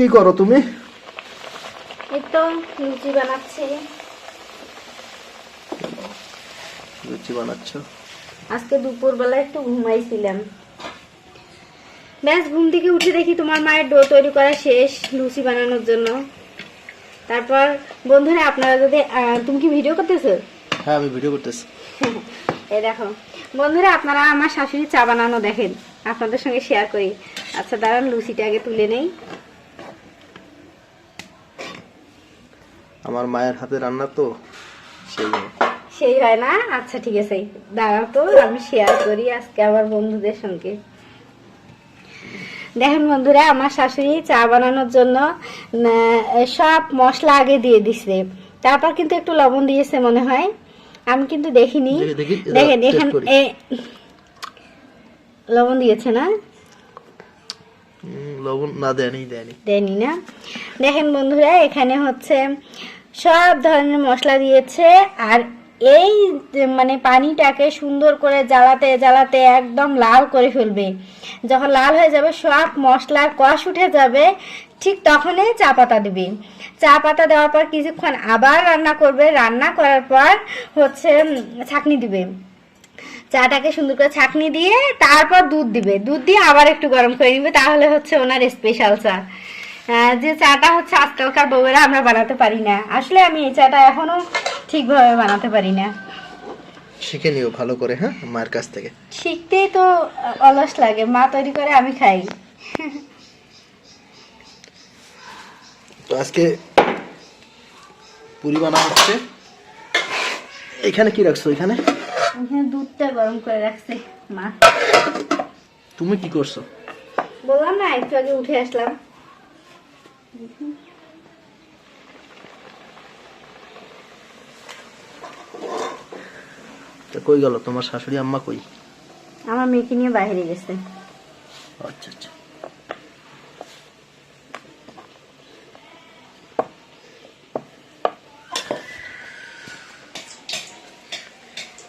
কি করো তুমি? এই তো লুচি বানাচ্ছি। লুচি বানাচ্ছ? আজকে দুপুরবেলা একটু ঘুমাইছিলাম। ব্যাস ঘুম থেকে উঠে দেখি তোমার মায়ের ডো তৈরি করা শেষ লুচি বানানোর জন্য। তারপর বন্ধুরা আপনারা যদি তুমি কি ভিডিও করতেছো? হ্যাঁ আমি ভিডিও করতেছি। এই দেখো বন্ধুরা আপনারা আমার শাশুড়ি চা বানানো দেখেন আপনাদের সঙ্গে শেয়ার করি। আচ্ছা দাঁড়ান লুচিটা আগে তুলে নেই। আমার মায়ের হাতে রান্না তো সেই সেই হয় না? আচ্ছা ঠিক আছে। দাঁড়াও তো আমি শেয়ার করি আজকে আমার বন্ধুদের সঙ্গে। দেখেন বন্ধুরা আমার শাশুড়ি চা বানানোর জন্য সব মশলা আগে দিয়ে দিছে। তারপর কিন্তু একটু লবণ দিয়েছে মনে হয়। আমি কিন্তু দেখিনি। দেখি, দেখি, দেখেন এখানে লবণ দিয়েছে না? দেখেন বন্ধুরা, এখানে হচ্ছে সব ধরনের মশলা দিয়েছে, আর এই মানে পানিটাকে সুন্দর করে জ্বালাতে জ্বালাতে একদম লাল করে ফেলবে। যখন লাল হয়ে যাবে, সব মশলার কষ উঠে যাবে, ঠিক তখনই চা পাতা দিবে। চা পাতা দেওয়ার পর কিছুক্ষণ আবার রান্না করবে। রান্না করার পর হচ্ছে ছাঁকনি দিবে। চাটাকে সুন্দর করে ছাঁকনি দিয়ে তারপর দুধ দিবে। দুধ দিয়ে আবার একটু গরম করে নিবে তাহলে হচ্ছে ওনার স্পেশাল চা। যে চাটা হচ্ছে আজকালকার বউয়েরা আমরা বানাতে পারি না। আসলে আমি এই চাটা এখনও ঠিকভাবে বানাতে পারি না। শিখে নিও ভালো করে হ্যাঁ? মায়ের কাছ থেকে। শিখতেই তো অলস লাগে মা তৈরি করে আমি খাই। তো আজকে পুরি বানা হচ্ছে। এখানে কি রাখছো? এখানে? এখানে দুধটা গরম করে রাখছে মা। তুমি কি করছ? বললাম না একটু আগে উঠে আসলাম। তা কই গেল? তোমার শাশুড়ি আম্মা কই? আমার মেয়েকে নিয়ে বাইরে গেছে। আচ্ছা আচ্ছা।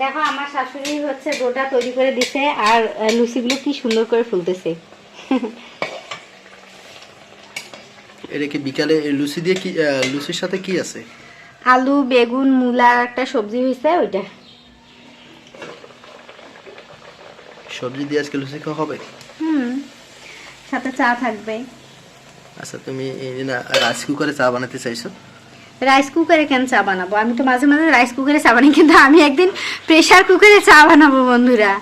দেখো আমার শাশুড়ি হচ্ছে গোটা তৈরি করে দিছে আর লুচিগুলো কি সুন্দর করে ফুলতেছে। এটা কি বিকালে লুচি দিয়ে কি লুচির সাথে কি আছে? আলু বেগুন মূলা একটা সবজি হয়েছে ওইটা। সবজি দিয়ে আজকে লুচি খাওয়া হবে? হুম সাথে চা থাকবে। আচ্ছা তুমি এই না রাইস কুকারে চা বানাতে চাইছো? রাইস কুকারে কেন চা বানাবো? আমি তো মাঝে মাঝে রাইস কুকারে চা বানাই কিন্তু আমি একদিন প্রেশার কুকারে চা বানাবো বন্ধুরা।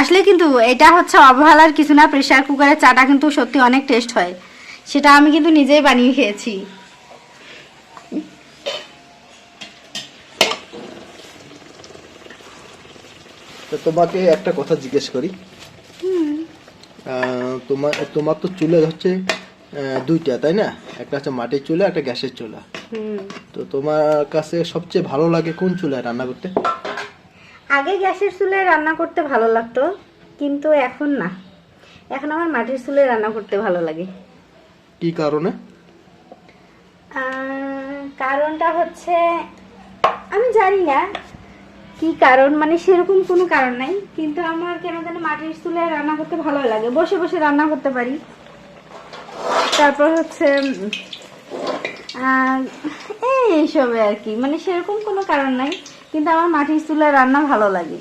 আসলে কিন্তু এটা হচ্ছে অবহেলার কিছু না প্রেশার কুকারে চাটা কিন্তু সত্যি অনেক টেস্ট হয়। সেটা আমি কিন্তু নিজেই বানিয়ে খেয়েছি। তো তোমাকে একটা কথা জিজ্ঞেস করি। তোমার তোমার তো চুলে হচ্ছে দুইটা তাই না? একটা হচ্ছে মাটির চুলা একটা গ্যাসের চুলা। তো তোমার কাছে সবচেয়ে ভালো লাগে কোন চুলায় রান্না করতে? আগে গ্যাসের চুলায় রান্না করতে ভালো লাগতো কিন্তু এখন না। এখন আমার মাটির চুলায় রান্না করতে ভালো লাগে। কি কারণে? কারণটা হচ্ছে আমি জানি না কি কারণ মানে সেরকম কোনো কারণ নাই কিন্তু আমার কেন জানি মাটির চুলায় রান্না করতে ভালো লাগে। বসে বসে রান্না করতে পারি। তারপর হচ্ছে এইসবে আর কি। মানে সেরকম কোনো কারণ নাই কিন্তু আমার মাটির চুলায় রান্না ভালো লাগে।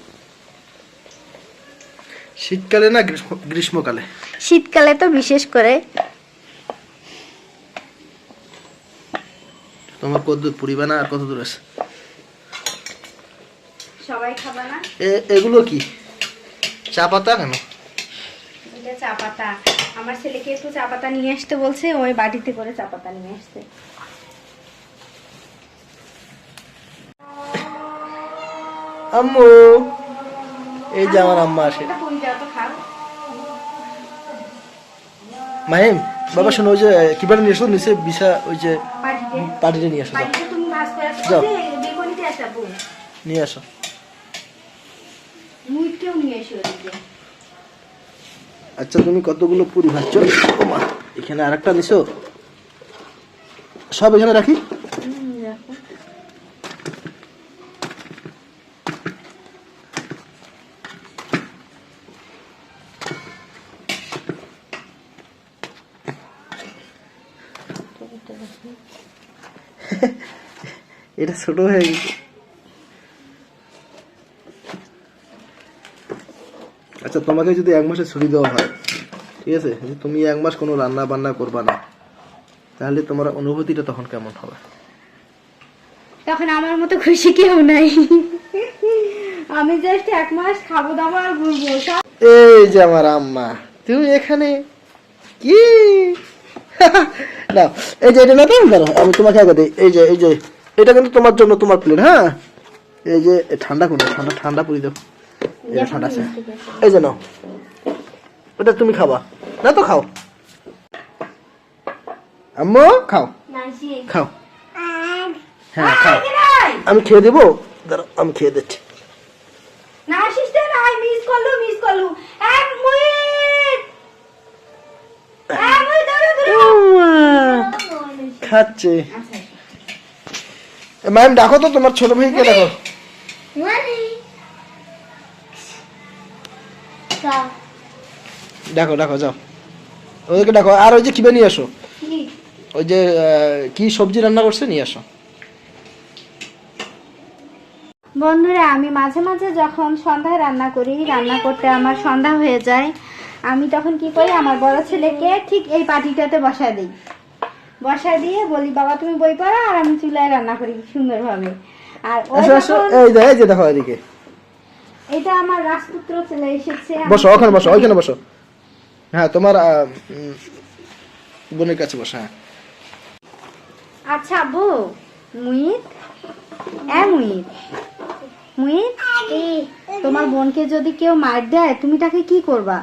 শীতকালে না গ্রীষ্মকালে? শীতকালে তো বিশেষ করে। তোমার কত দূর পুরি না আর কত দূর আছে? সবাই খাবে না? এ- এগুলো কি? চা পাতা কেন? এটা চা পাতা। আমার ছেলেকে একটু চা পাতা নিয়ে আসতে বলছে ওই বাটিতে করে চা পাতা নিয়ে আসতে আম্মু। এই যে আমার আম্মা আসে। মাহিম, বাবা শোনো, ওই যে কিবার নিয়ে এসো নিচে বিছা, ওই যে পাটিতে নিয়ে আসো, যাও। আসো আসা নিয়ে আসো। আচ্ছা তুমি কতগুলো পুরি ভাজছো? এখানে আরেকটা নিছো? সব এখানে রাখি? এটা ছোট হয়ে গেছে। আচ্ছা তোমাকে যদি এক মাসে ছুটি দেওয়া হয় ঠিক আছে? তুমি এক মাস কোনো রান্না বান্না করবা না তাহলে তোমার অনুভূতিটা তখন কেমন হবে? তখন আমার মতো খুশি কেউ নাই। আমি জাস্ট এক মাস খাব দাবো আর ঘুরবো এই যে আমার আম্মা তুমি এখানে কি? না এই যে এটা না তো দাঁড়াও, আমি তোমাকে আগে দিই এই যে এই যে এটা কিন্তু তোমার জন্য তোমার প্লেট হ্যাঁ? এই যে ঠান্ডা করো ঠান্ডা ঠান্ডা দাও এই যে ঠান্ডা আছে। এই যে নাও ওটা তুমি খাবা না তো খাও। আম্মু খাও। খাও। হ্যাঁ খাও। আমি খেয়ে দেবো দাঁড়াও আমি খেয়ে দিচ্ছি। খাচ্ছে। ম্যাম ডাকো তো তোমার ছোট ভাইকে ডাকো। ডাকো ডাকো যাও। ওদেরকে ডাকো। আর ওই যে কিবে নিয়ে আসো। ওই যে কি সবজি রান্না করছে নিয়ে আসো। বন্ধুরা আমি মাঝে মাঝে যখন সন্ধ্যায় রান্না করি রান্না করতে আমার সন্ধ্যা হয়ে যায়। আমি তখন কি করি আমার বড় ছেলেকে ঠিক এই পাটিটাতে বসায় দিই। বসায় দিয়ে বলি বাবা তুমি বই পড়ো আর আমি চুলায় রান্না করি সুন্দরভাবে। আর যখন- এই যে এই যে দেখো এদিকে। এটা আমার রাজপুত্র চলে এসেছে বসো ওখানে বসো ওইখানে বসো। হ্যাঁ তোমার বোনের কাছে বসো হ্যাঁ। আচ্ছা আব্বু মুইত? এ মুইত। মুইত তোমার বোনকে যদি কেউ মার দেয় তুমি তাকে কি করবা?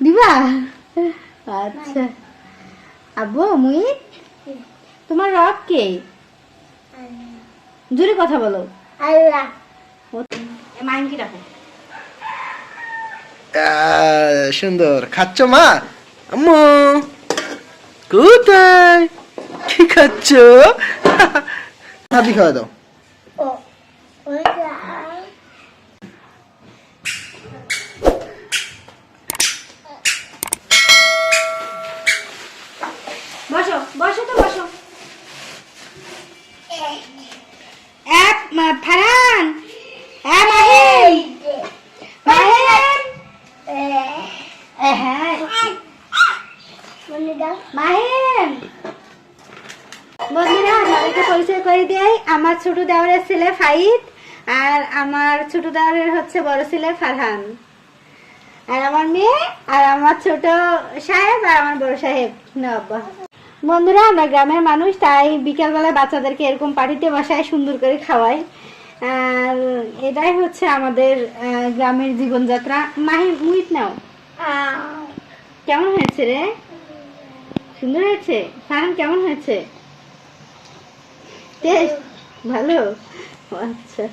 দিবা? আচ্ছা। আব্বু মুইত তোমার রব কে? জোরে কথা বলো। মাইনকে রাখো? আহ, সুন্দর। খাচ্ছ মা? আম্মু। কোথায়? কি খাচ্ছ? হাতি খাওয়া দাও বসো বসো তো বসো এক মা- ফারহান এ মাহিন মাহিন এ, হ্যাঁ মাহিন বন্ধুরা আমাদেরকে পরিচয় করে আমার ছোট দেওয়ারের ছেলে ফাইদ আর আমার ছোট দেওয়ারের হচ্ছে বড় ছেলে ফারহান আর আমার মেয়ে আর আমার ছোট সাহেব আর আমার বড় সাহেব বন্ধুরা আমরা গ্রামের মানুষ, তাই বিকালবেলা বাচ্চাদেরকে এরকম পার্টিতে বসায়, সুন্দর করে খাওয়াই আর এটাই হচ্ছে আমাদের গ্রামের জীবনযাত্রা। মাহি মুইত নাও। কেমন হয়েছে রে? সুন্দর হয়েছে? ফাহান কেমন হয়েছে? টেস্ট? ভালো? আচ্ছা।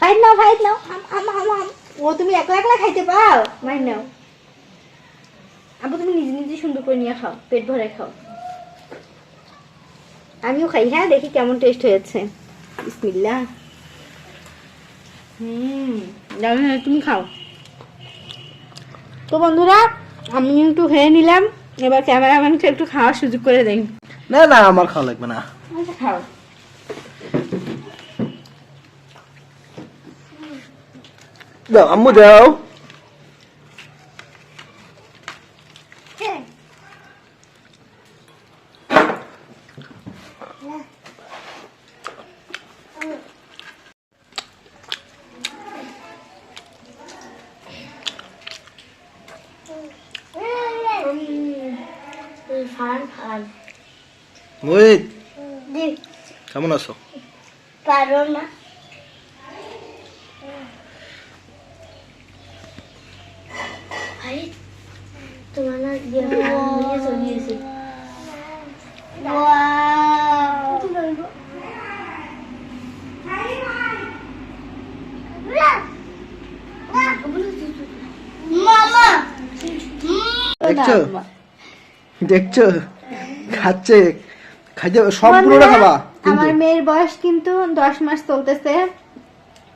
ফাইট নাও ফাইট নাও। আম আম আম ও, তুমি একলা একলা খাইতে পাও? মাই নাও। আবু তুমি নিজে নিজে সুন্দর করে নিয়ে খাও। পেট ভরে খাও। আমিও খাই। হ্যাঁ দেখি কেমন টেস্ট হয়েছে। বিসমিল্লাহ। হুম তুমি খাও। তো বন্ধুরা আমি একটু খেয়ে নিলাম। এবার ক্যামেরাম্যানকে একটু খাওয়ার সুযোগ করে দেই। না না আমার খাওয়া লাগবে না। আচ্ছা খাও। দাও আম্মু দাও। মোহিত কেমন আছো? পারো না। তোমার না চলিয়েছে মামা! দেখছ? দেখছ? খাচ্ছে। খাইতে সব পুরোটা খাবা আমার মেয়ের বয়স কিন্তু দশ মাস চলতেছে।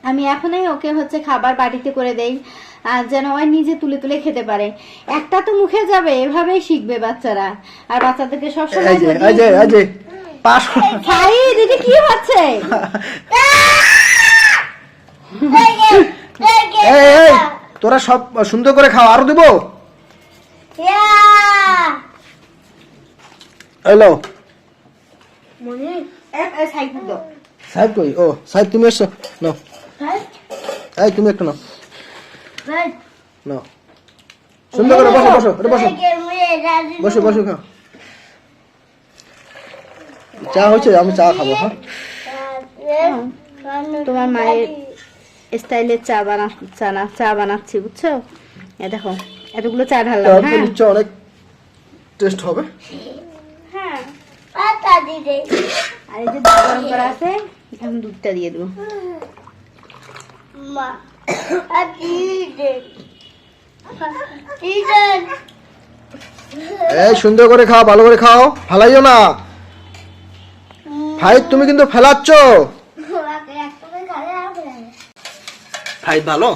আমি এখনই ওকে হচ্ছে খাবার বাড়িতে করে দেই আর যেন ওই নিজে তুলে তুলে খেতে পারে। একটা তো মুখে যাবে এভাবেই শিখবে বাচ্চারা। আর বাচ্চাদেরকে সবসময় যে এটা কি হচ্ছে? তোরা সব সুন্দর করে খাও আরও দেবো। মনে দাও সাহেব কই ও সাহেব তুমি এসো নাও এই তুমি একটু নাও। নাও সুন্দর করে বসো বসো এটা বসো। বসো বসো খাও চা হয়েছে আমি চা খাব হ্যাঁ? তোমার মায়ের স্টাইলের চা বানা চা না চা বানাচ্ছি বুঝছ? এ দেখো এতগুলো চা ঢাললাম হ্যাঁ? অনেক টেস্ট হবে। হ্যাঁ। পাতা দিদে আর এই যে দুধ গরম করা আছে এখন দুধটা দিয়ে দেবো। মা আর দিদে দিদে এই সুন্দর করে খাও ভালো করে খাও। ফালাইও না। ফাইভ তুমি কিন্তু ফেলাচ্ছ। ফাইভ ভালো?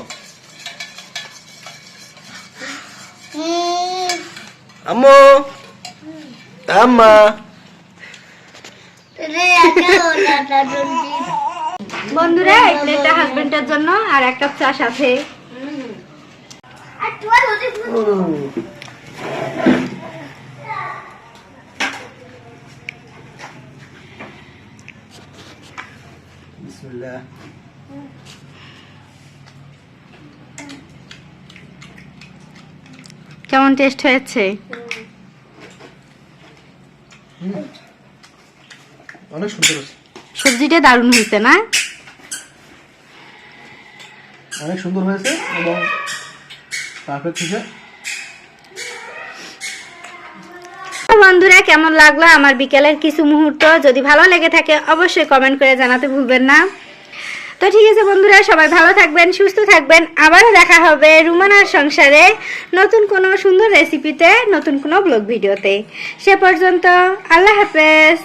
আম্মু। আম্মা একটা বন্ধুরা এই প্লেটটা হাজবেন্ডের জন্য আর এক কাপ চা সাথে। বিসমিল্লাহ কেমন টেস্ট হয়েছে? অনেক সুন্দর হয়েছে। সবজিটা দারুণ হয়েছে না? অনেক সুন্দর হয়েছে এবং পারফেক্ট হয়েছে। বন্ধুরা কেমন লাগল আমার বিকেলের কিছু মুহূর্ত? যদি ভালো লেগে থাকে অবশ্যই কমেন্ট করে জানাতে ভুলবেন না। তো ঠিক আছে বন্ধুরা সবাই ভালো থাকবেন সুস্থ থাকবেন। আবারও দেখা হবে রুমানার সংসারে নতুন কোনো সুন্দর রেসিপিতে নতুন কোনো ব্লগ ভিডিওতে সে পর্যন্ত আল্লাহ হাফেজ।